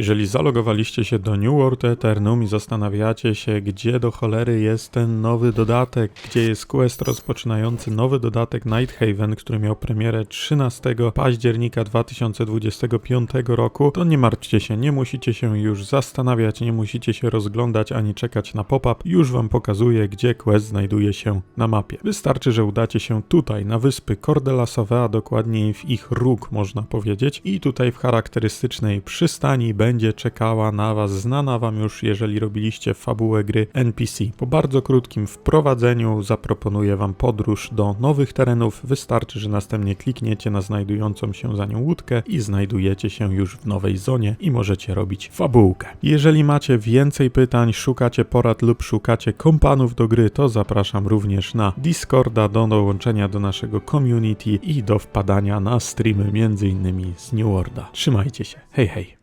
Jeżeli zalogowaliście się do New World Eternum i zastanawiacie się, gdzie do cholery jest ten nowy dodatek, gdzie jest quest rozpoczynający nowy dodatek Night Haven, który miał premierę 13 października 2025 roku, to nie martwcie się, nie musicie się już zastanawiać, nie musicie się rozglądać ani czekać na pop-up, już wam pokazuję, gdzie quest znajduje się na mapie. Wystarczy, że udacie się tutaj, na wyspy Cordelasowe, a dokładniej w ich róg, można powiedzieć, i tutaj w charakterystycznej przystani będzie czekała na was znana wam już, jeżeli robiliście fabułę gry NPC. Po bardzo krótkim wprowadzeniu zaproponuję wam podróż do nowych terenów. Wystarczy, że następnie klikniecie na znajdującą się za nią łódkę i znajdujecie się już w nowej zonie i możecie robić fabułkę. Jeżeli macie więcej pytań, szukacie porad lub szukacie kompanów do gry, to zapraszam również na Discorda do dołączenia do naszego community i do wpadania na streamy m.in. z New Worlda. Trzymajcie się. Hej hej.